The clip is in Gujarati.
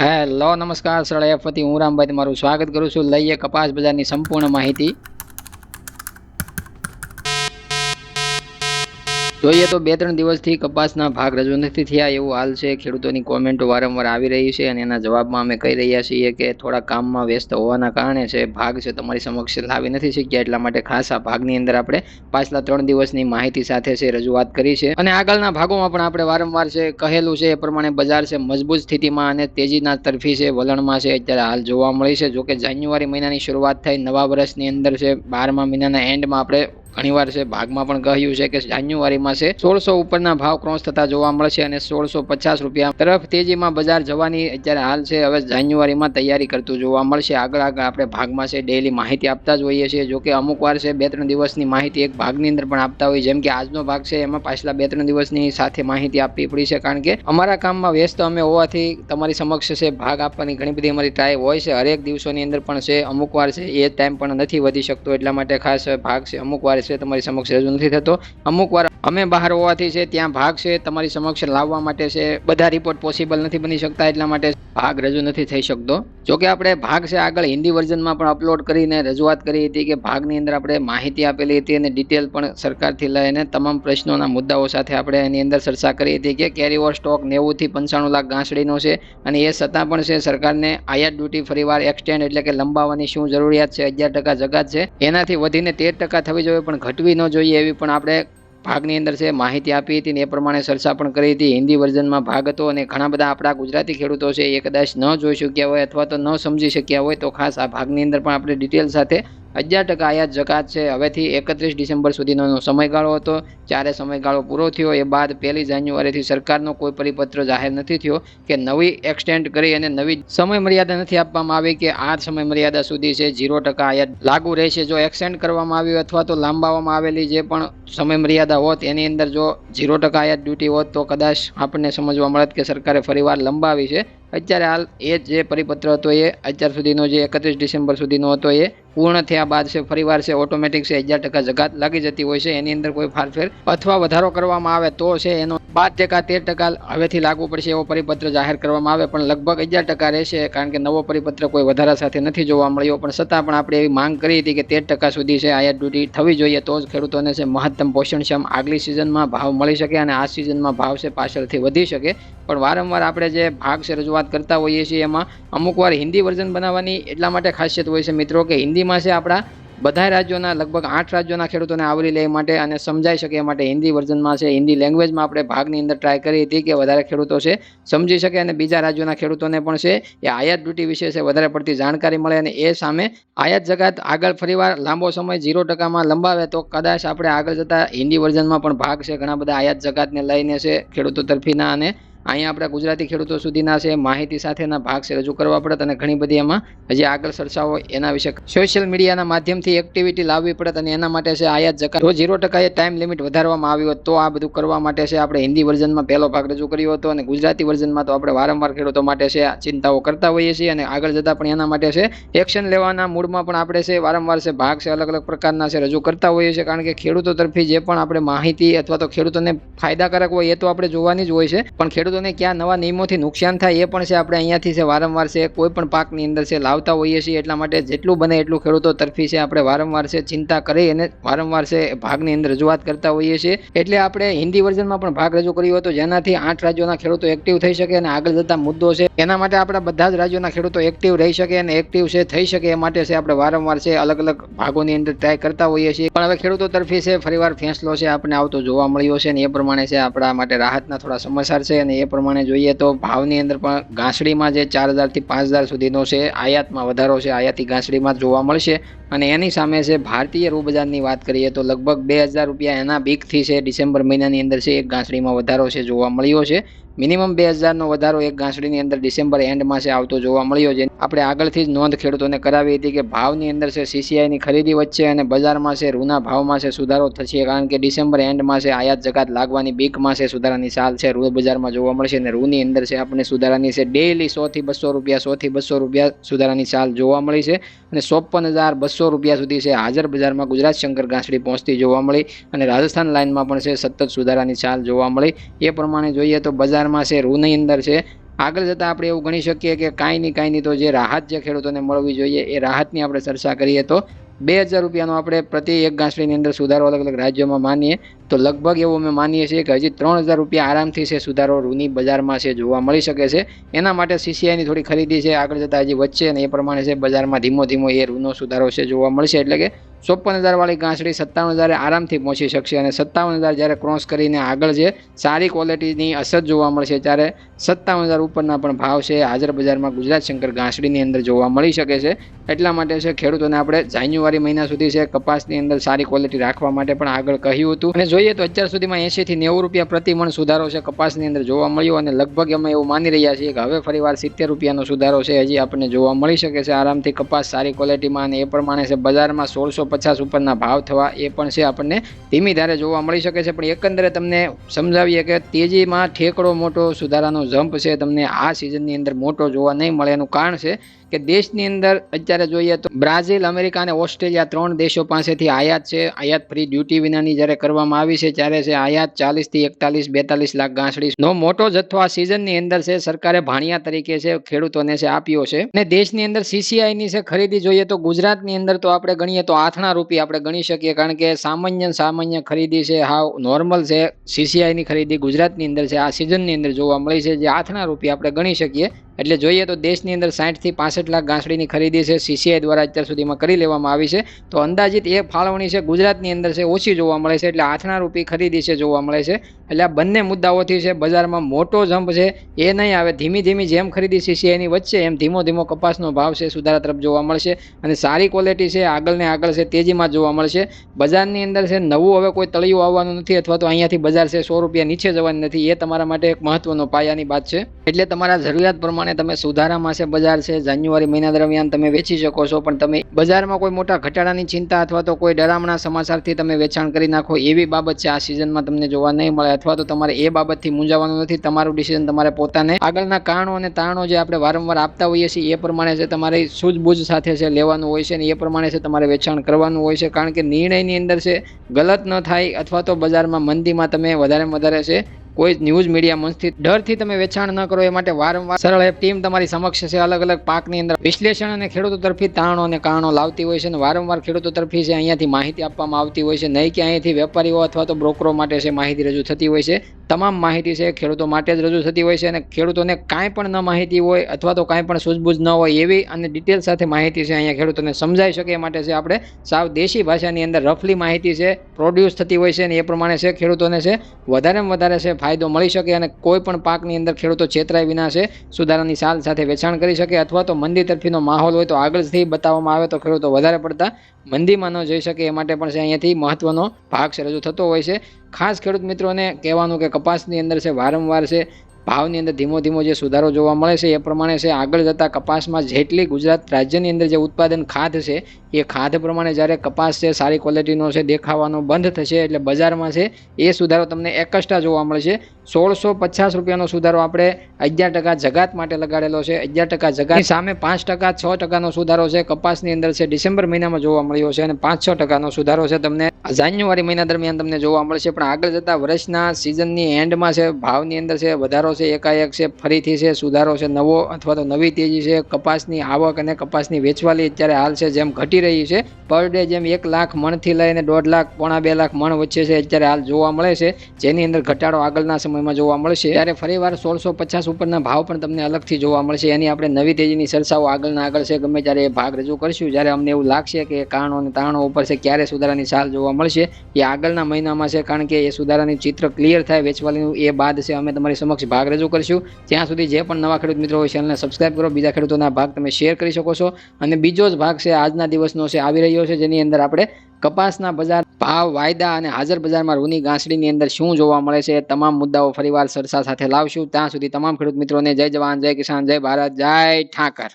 હેલો, નમસ્કાર, સરળ એફ વતી હું રામભાઈ તમારું સ્વાગત કરું છું. લઈએ કપાસ બજારની સંપૂર્ણ માહિતી. જોઈએ તો બે ત્રણ દિવસથી કપાસના ભાગ રજૂ નથી થયા એવું હાલ છે. ખેડૂતોની કોમેન્ટો વારંવાર આવી રહી છે અને એના જવાબમાં અમે કહી રહ્યા છીએ કે થોડા કામમાં વ્યસ્ત હોવાના કારણે છે, ભાગ છે તમારી સમક્ષ લાવી નથી શક્યા એટલા માટે ખાસ આ ભાગની અંદર આપણે પાછલા ત્રણ દિવસની માહિતી સાથે છે, રજૂઆત કરી છે. અને આગળના ભાગોમાં પણ આપણે વારંવાર છે, કહેલું છે એ પ્રમાણે બજાર છે મજબૂત સ્થિતિમાં અને તેજીના તરફી છે, વલણમાં છે. અત્યારે હાલ જોવા મળી છે, જોકે જાન્યુઆરી મહિનાની શરૂઆત થઈ, નવા વર્ષની અંદર છે, બારમા મહિનાના એન્ડમાં આપણે ઘણીવાર છે ભાગમાં પણ કહ્યું છે કે જાન્યુઆરીમાં છે, સોળસો ઉપરના ભાવ ક્રોસ થતા જોવા મળશે અને સોળસો પચાસ રૂપિયા તરફ તેજીમાં બજાર જવાની અત્યારે હાલ છે, હવે જાન્યુઆરીમાં તૈયારી કરતું જોવા મળશે. આગળ આગળ આપણે ભાગમાં છે ડેલી માહિતી આપતા જ હોઈએ છીએ. જો કે અમુક વાર છે, બે ત્રણ દિવસની માહિતી એક ભાગની અંદર પણ આપતા હોય, જેમ કે આજનો ભાગ છે, એમાં પાછલા બે ત્રણ દિવસની સાથે માહિતી આપવી પડી છે, કારણ કે અમારા કામમાં વ્યસ્ત અમે હોવાથી તમારી સમક્ષ છે, ભાગ આપવાની ઘણી બધી અમારી ટ્રાય હોય છે. હરેક દિવસોની અંદર પણ છે, અમુક વાર છે, એ ટાઈમ પણ નથી વધી શકતો. એટલા માટે ખાસ ભાગ છે, અમુક વાર છે, તમારી સમક્ષ રજૂ નથી થતો. અમુક વાર અમે બહાર હોવાથી છે, ત્યાં ભાગ છે, તમારી સમક્ષ લાવવા માટે છે. બધા રિપોર્ટ પોસિબલ નથી બની શકતા એટલા માટે ભાગ રજૂ નથી થઈ શકતો. જોકે આપણે ભાગ છે આગળ હિન્દી વર્ઝનમાં પણ અપલોડ કરીને રજૂઆત કરી હતી કે ભાગની અંદર આપણે માહિતી આપેલી હતી અને ડિટેલ પણ સરકારથી લઈને તમામ પ્રશ્નોના મુદ્દાઓ સાથે આપણે એની અંદર ચર્ચા કરી હતી કે કેરી ઓવર સ્ટોક નેવુંથી પંચાણું લાખ ગાંસડીનો છે અને એ છતાં પણ છે સરકારને આયાત ડ્યુટી ફરીવાર એક્સટેન્ડ એટલે કે લંબાવવાની શું જરૂરિયાત છે, અગિયાર ટકા જગાત છે. એનાથી વધીને તેર ટકા થવી જોઈએ પણ ઘટવી ન જોઈએ એવી પણ આપણે ભાગની અંદર છે, માહિતી આપી હતી ને એ પ્રમાણે ચર્ચા પણ કરી હતી. હિન્દી વર્ઝનમાં ભાગ હતો અને ઘણા બધા આપણા ગુજરાતી ખેડૂતો છે એ કદાચ ન જોઈ શક્યા હોય અથવા તો ન સમજી શક્યા હોય તો ખાસ આ ભાગની અંદર પણ આપણે ડિટેલ સાથે અગિયાર ટકા આયાત જકાત છે. હવેથી એકત્રીસ ડિસેમ્બર સુધીનો સમયગાળો હતો. જ્યારે સમયગાળો પૂરો થયો એ બાદ પહેલી જાન્યુઆરીથી સરકારનો કોઈ પરિપત્ર જાહેર નથી થયો કે નવી એક્સટેન્ડ કરી અને નવી સમય મર્યાદા નથી આપવામાં આવી કે આ સમય મર્યાદા સુધી છે. ઝીરો ટકા આયાત લાગુ રહેશે. જો એક્સટેન્ડ કરવામાં આવ્યું અથવા તો લાંબાવવામાં આવેલી જે પણ સમય મર્યાદા હોત, એની અંદર જો ઝીરો ટકા આયાત ડ્યુટી હોત તો કદાચ આપણને સમજવા મળત કે સરકારે ફરીવાર લંબાવી છે. અત્યારે હાલ એ જે પરિપત્ર હતો એ અત્યાર સુધીનો જે એકત્રીસ ડિસેમ્બર સુધીનો હતો એ પૂર્ણ થયા બાદ છે, ફરીવાર છે ઓટોમેટિક છે, હજાર ટકા જગાત લાગી જતી હોય છે, એની અંદર કોઈ ફારફેર અથવા વધારો કરવામાં આવે તો છે, એનો બાર ટકા, તેર ટકા હવેથી લાગુ પડશે એવો પરિપત્ર જાહેર કરવામાં આવે, પણ લગભગ અગિયાર ટકા રહેશે, કારણ કે નવો પરિપત્ર કોઈ વધારા સાથે નથી જોવા મળ્યો, પણ છતાં પણ આપણે એવી માંગ કરી હતી કે તેર ટકા સુધી છે, આયાત ડ્યુટી થવી જોઈએ, તો જ ખેડૂતોને છે, મહત્તમ પોષણક્ષમ આગલી સિઝનમાં ભાવ મળી શકે અને આ સિઝનમાં ભાવ છે, પાછળથી વધી શકે પણ વારંવાર આપણે જે ભાગ છે, રજૂઆત કરતા હોઈએ છીએ એમાં અમુક વાર હિન્દી વર્ઝન બનાવવાની એટલા માટે ખાસિયત હોય છે મિત્રો કે હિન્દીમાં છે આપણા બધા રાજ્યોના લગભગ આઠ રાજ્યોના ખેડૂતોને આવરી લે માટે અને સમજાઈ શકે એ માટે હિન્દી વર્ઝનમાં છે, હિન્દી લેંગ્વેજમાં આપણે ભાગની અંદર ટ્રાય કરી હતી કે વધારે ખેડૂતો છે સમજી શકે અને બીજા રાજ્યોના ખેડૂતોને પણ છે એ આયાત ડ્યુટી વિશે છે વધારે પડતી જાણકારી મળે અને એ સામે આયાત જગાત આગળ ફરીવાર લાંબો સમય ઝીરો ટકામાં લંબાવે તો કદાચ આપણે આગળ જતા હિન્દી વર્ઝનમાં પણ ભાગ છે, ઘણા બધા આયાત જગાતને લઈને છે ખેડૂતો તરફીના અને અહીંયા આપણા ગુજરાતી ખેડૂતો સુધીના છે, માહિતી સાથેના ભાગ છે, રજૂ કરવા પડત અને ઘણી બધી એમાં હજી આગળ ચર્ચાઓ એના વિશે સોશિયલ મીડિયાના માધ્યમથી એક્ટિવિટી લાવવી પડત અને એના માટે છે આયાત જકાત. જો ઝીરો ટકાએ ટાઈમ લિમિટ વધારવામાં આવી હોત તો આ બધું કરવા માટે છે આપણે હિન્દી વર્ઝનમાં પહેલો ભાગ રજૂ કર્યો હતો અને ગુજરાતી વર્ઝનમાં તો આપણે વારંવાર ખેડૂતો માટે છે ચિંતાઓ કરતા હોઈએ છીએ અને આગળ જતાં પણ એના માટે છે એક્શન લેવાના મૂડમાં પણ આપણે છે વારંવાર છે ભાગ છે અલગ અલગ પ્રકારના છે રજૂ કરતા હોઈએ છીએ કારણ કે ખેડૂતો તરફી જે પણ આપણે માહિતી અથવા તો ખેડૂતોને ફાયદાકારક હોય એ તો આપણે જોવાની જ હોય છે. પણ ખેડૂતો ખેડૂતોને ક્યાં નવા નિયમોથી નુકસાન થાય એ પણ છે આપણે અહીંયાથી છે વારંવાર છે. કોઈ પણ પાકની અંદર છે લાવતા હોઈએ છીએ એટલા માટે જેટલું બને એટલું ખેડૂતો તરફી છે આપણે વારંવાર છે ચિંતા કરી અને વારંવાર છે ભાગની અંદર રજૂઆત કરતા હોઈએ છીએ. એટલે આપણે હિન્દી વર્ઝનમાં પણ ભાગ રજૂ કર્યો હતો જેનાથી આઠ રાજ્યોના ખેડૂતો એક્ટિવ થઈ શકે અને આગળ જતા મુદ્દો છે. એના માટે આપણા બધા જ રાજ્યોના ખેડૂતો એક્ટિવ રહી શકે અને એક્ટિવ છે, થઈ શકે એ માટે છે આપણે વારંવાર છે અલગ અલગ ભાગોની અંદર ટ્રાય કરતા હોઈએ છીએ. પણ હવે ખેડૂતો તરફી છે ફરીવાર ફેંસલો છે આપણે આવતો જોવા મળ્યો છે અને એ પ્રમાણે છે આપણા માટે રાહતના થોડા સમાચાર છે અને એ પ્રમાણે જોઈએ તો ભાવની અંદર પણ ઘાસડીમાં જે ચાર હજારથી પાંચ હજાર સુધીનો છે આયાતમાં વધારો છે, આયાતી ઘાસડીમાં જોવા મળશે. અને એની સામે છે ભારતીય રૂબજારની વાત કરીએ તો લગભગ બે હજાર રૂપિયા એના બીકથી છે, ડિસેમ્બર મહિનાની અંદર છે, એક ઘાસડીમાં વધારો છે, જોવા મળ્યો છે. મિનિમમ બે હજારનો વધારો એક ઘાસડીની અંદર ડિસેમ્બર એન્ડમાં છે આવતો જોવા મળ્યો છે. આપણે આગળથી જ નોંધ ખેડૂતોને કરાવી હતી કે ભાવની અંદર છે સીસીઆઈની ખરીદી વચ્ચે અને બજારમાં છે રૂના ભાવમાં છે સુધારો થશે કારણ કે ડિસેમ્બર એન્ડમાં છે આયાત જકાત લાગવાની બીકમાં છે સુધારાની ચાલ છે. રૂ બજારમાં જોવા મળશે અને રૂની અંદર છે આપણને સુધારાની છે ડેઈલી સોથી બસો રૂપિયા સોથી બસો રૂપિયા સુધારાની ચાલ જોવા મળી છે અને ચોપન હજાર બસો રૂપિયા સુધી છે હાજર બજારમાં ગુજરાત શંકર ઘાસડી પહોંચતી જોવા મળી અને રાજસ્થાન લાઇનમાં પણ છે સતત સુધારાની ચાલ જોવા મળી. એ પ્રમાણે જોઈએ તો બજારમાં છે રૂની અંદર છે. આગળ જતાં આપણે એવું ગણી શકીએ કે કાંઈ નહીં કાંઈ નહીં તો જે રાહત જે ખેડૂતોને મળવી જોઈએ એ રાહતની આપણે ચર્ચા કરીએ તો બે હજાર રૂપિયાનો આપણે પ્રતિ એક ગાંસડીની અંદર સુધારો અલગ અલગ રાજ્યોમાં માનીએ. તો લગભગ એવું અમે માનીએ છીએ કે હજી ત્રણ હજાર રૂપિયા આરામથી છે સુધારો રૂની બજારમાં છે, જોવા મળી શકે છે. એના માટે સીસીઆઈની થોડી ખરીદી છે, આગળ જતાં હજી વચ્ચે અને એ પ્રમાણે છે બજારમાં ધીમો ધીમો એ રૂનો સુધારો છે જોવા મળશે. એટલે કે ચોપન હજારવાળી ગાંસડી સત્તાવન હજારે આરામથી પહોંચી શકશે અને સત્તાવન હજાર જ્યારે ક્રોસ કરીને આગળ છે, સારી ક્વોલિટીની અસર જોવા મળશે ત્યારે સત્તાવન હજાર ઉપરના પણ ભાવ છે, હાજર બજારમાં ગુજરાત શંકર ગાંસડીની અંદર જોવા મળી શકે છે. એટલા માટે છે ખેડૂતોને આપણે જાન્યુઆરી મહિના સુધી છે કપાસની અંદર સારી ક્વોલિટી રાખવા માટે પણ આગળ કહ્યું હતું. અને જોઈએ તો અત્યાર સુધીમાં એંશીથી નેવું રૂપિયા પ્રતિ મણ સુધારો છે કપાસની અંદર જોવા મળ્યો અને લગભગ અમે એવું માની રહ્યા છીએ કે હવે ફરીવાર સિત્તેર રૂપિયાનો સુધારો છે. હજી આપણને જોવા મળી શકે છે આરામથી કપાસ સારી ક્વોલિટીમાં અને એ પ્રમાણે છે બજારમાં સોળસો પચાસ ઉપરના ભાવ થવા એ પણ છે આપણને ધીમી ધારે જોવા મળી શકે છે. પણ એકંદરે તમને સમજાવીએ કે તેજીમાં ઠેકડો મોટો સુધારાનો જમ્પ છે. તમને આ સિઝનની અંદર મોટો જોવા નહીં મળે એનું કારણ છે કે દેશની અંદર અત્યારે જોઈએ તો બ્રાઝિલ, અમેરિકા અને ઓસ્ટ્રેલિયા ત્રણ દેશો પાસેથી આયાત છે. આયાત ફ્રી ડ્યુટી વિનાની જ્યારે કરવામાં આવી છે, ત્યારે છે આયાત ચાલીસથી એકતાલીસ, બેતાલીસ લાખ ગાંસડીનો મોટો જથ્થો આ સિઝનની અંદર છે, સરકારે ભાણિયા તરીકે છે, ખેડૂતોને છે આપ્યો છે. અને દેશની અંદર સીસીઆઈની છે, ખરીદી જોઈએ તો ગુજરાતની અંદર તો આપણે ગણીએ તો આથણા રૂપી આપણે ગણી શકીએ, કારણ કે સામાન્ય સામાન્ય ખરીદી છે, હાવ નોર્મલ છે. સીસીઆઈની ખરીદી ગુજરાતની અંદર છે, આ સિઝનની અંદર જોવા મળી છે, જે આથણા રૂપી આપણે ગણી શકીએ. એટલે જોઈએ તો દેશની અંદર સાઠથી પાસઠ લાખ ગાંસડીની ખરીદી છે સીસીઆઈ દ્વારા અત્યાર સુધીમાં કરી લેવામાં આવી છે. તો અંદાજિત એ ફાળવણી છે ગુજરાતની અંદર છે ઓછી જોવા મળે છે, એટલે આઠના રૂપી ખરીદી છે જોવા મળે છે. એટલે આ બંને મુદ્દાઓથી છે બજારમાં મોટો જમ્પ છે. એ નહીં આવે, ધીમી ધીમી જેમ ખરીદી સીસીઆઈની વચ્ચે, એમ ધીમો ધીમો કપાસનો ભાવ છે સુધારા તરફ જોવા મળશે. અને સારી ક્વોલિટી છે આગળ ને આગળ છે, તેજીમાં જોવા મળશે. બજારની અંદર છે નવું હવે કોઈ તળિયું આવવાનું નથી અથવા તો અહીંયાથી બજાર છે સો રૂપિયા નીચે જવાની નથી, એ તમારા માટે એક મહત્વનો પાયાની વાત છે. એટલે તમારા જરૂરિયાત પ્રમાણે તમે સુધારામાં છે બજાર છે, જાન્યુઆરી મહિના દરમિયાન તમે વેચી શકો છો, પણ તમે બજારમાં કોઈ મોટા ઘટાડાની ચિંતા અથવા તો કોઈ ડરામણા સમાચારથી તમે વેચાણ કરી નાખો એવી બાબત છે. આ સિઝનમાં તમને જોવા નહીં મળે અથવા તો તમારે એ બાબતથી મૂંઝાવાનું નથી. તમારું ડિસિઝન તમારે પોતાને આગળના કારણો અને તારણો જે આપણે વારંવાર આપતા હોઈએ છીએ, એ પ્રમાણે છે તમારે સૂઝબૂઝ સાથે છે લેવાનું હોય છે અને એ પ્રમાણે છે તમારે વેચાણ કરવાનું હોય છે. કારણ કે નિર્ણયની અંદર છે, ગલત ન થાય અથવા તો બજારમાં મંદીમાં તમે વધારે વધારે છે કોઈ ન્યૂઝ મીડિયા મંચથી ડરથી તમે વેચાણ ન કરો એ માટે વારંવાર સરળ એક ટીમ તમારી સમક્ષ છે. અલગ અલગ પાકની અંદર વિશ્લેષણ અને ખેડૂતો તરફી તારણો અને કારણો લાવતી હોય છે અને વારંવાર ખેડૂતો તરફી છે અહીંયાથી માહિતી આપવામાં આવતી હોય છે, નહીં કે અહીંયાથી વેપારીઓ અથવા તો બ્રોકરો માટે છે માહિતી રજૂ થતી હોય છે, તમામ માહિતી છે ખેડૂતો માટે જ રજૂ થતી હોય છે અને ખેડૂતોને કાંઈ પણ ન માહિતી હોય અથવા તો કાંઈ પણ સૂઝબૂઝ ન હોય એવી અને ડિટેલ સાથે માહિતી છે અહીંયા ખેડૂતોને સમજાઈ શકે એ માટે છે આપણે સાવ દેશી ભાષાની અંદર રફલી માહિતી છે પ્રોડ્યુસ થતી હોય છે અને એ પ્રમાણે છે ખેડૂતોને છે, વધારેમાં વધારે છે ફાયદો મળી શકે અને કોઈ પણ પાકની અંદર ખેડૂતો છેતરાય વિના છે, સુધારાની સાલ સાથે વેચાણ કરી શકે અથવા તો મંદી તરફીનો માહોલ હોય તો આગળથી બતાવવામાં આવે તો ખેડૂતો વધારે પડતા મંદીમાં ન જઈ શકે. એ માટે પણ છે અહીંયાથી મહત્ત્વનો ભાગ છે, રજૂ થતો હોય છે. ખાસ ખેડૂત મિત્રોને કહેવાનું કે કપાસની અંદર છે, વારંવાર છે ભાવની અંદર ધીમો ધીમો જે સુધારો જોવા મળે છે, એ પ્રમાણે છે, આગળ જતાં કપાસમાં જેટલી ગુજરાત રાજ્યની અંદર જે ઉત્પાદન ખાધ છે, એ ખાધ પ્રમાણે જ્યારે કપાસ છે, સારી ક્વોલિટીનો છે, દેખાવાનો બંધ થશે એટલે બજારમાં છે, એ સુધારો તમને એકસ્ટ્રા જોવા મળશે. સોળસો પચાસ રૂપિયાનો સુધારો આપણે અગિયાર ટકા જગાત માટે લગાડેલો છે. અગિયાર ટકા જગાત. સામે પાંચ ટકા, છ ટકાનો સુધારો છે. કપાસની અંદર છે, ડિસેમ્બર મહિનામાં જોવા મળ્યો છે અને પાંચ, છ ટકાનો સુધારો છે તમને જાન્યુઆરી મહિના દરમિયાન તમને જોવા મળશે. પણ આગળ જતા વર્ષના સિઝનની એન્ડમાં છે, ભાવની અંદર છે, વધારો છે, એકાએક છે, ફરીથી છે, સુધારો છે, નવો અથવા તો નવી તેજી છે. કપાસની આવક અને કપાસની વેચવાલી અત્યારે હાલ છે જેમ ઘટી રહી છે. પર ડે જેમ એક લાખ મણથી લઈને દોઢ લાખ, પોણા બે લાખ મણ વચ્ચે છે અત્યારે હાલ જોવા મળે છે. જેની અંદર ઘટાડો આગળના સમયમાં જોવા મળશે. ત્યારે ફરીવાર સોળસો પચાસ ઉપરના ભાવ પણ તમને અલગથી જોવા મળશે. એની આપણે નવી તેજીની ચર્ચાઓ આગળના આગળ છે. ગમે ત્યારે એ ભાગ રજૂ કરશું. જ્યારે અમને એવું લાગશે કે કારણો અને તારણો ઉપર છે, ક્યારે સુધારાની ચાલ જોવા મળશે? એ આગળના મહિનામાં છે, કારણ કે એ સુધારાની ચિત્ર ક્લિયર થાય વેચવાલીનું એ બાદ છે, અમે તમારી સમક્ષ ભાગ રજૂ કરશું. ત્યાં સુધી જે પણ નવા ખેડૂત મિત્રો હોય ચેનલને સબસ્ક્રાઇબ કરો. બીજા ખેડૂતોના ભાગ તમે શેર કરી શકો છો. અને બીજો જ ભાગ છે, આજના દિવસનો છે, આવી રહ્યો છે, જેની અંદર આપણે કપાસના બજાર ભાવ, વાયદા અને હાજર બજારમાં રૂની ગાંસડીની અંદર શું જોવા મળે છે તમામ મુદ્દાઓ ફરીવાર સરસા સાથે લાવશું. ત્યાં સુધી તમામ ખેડૂત મિત્રોને જય જવાન, જય કિસાન, જય ભારત, જય ઠાકર.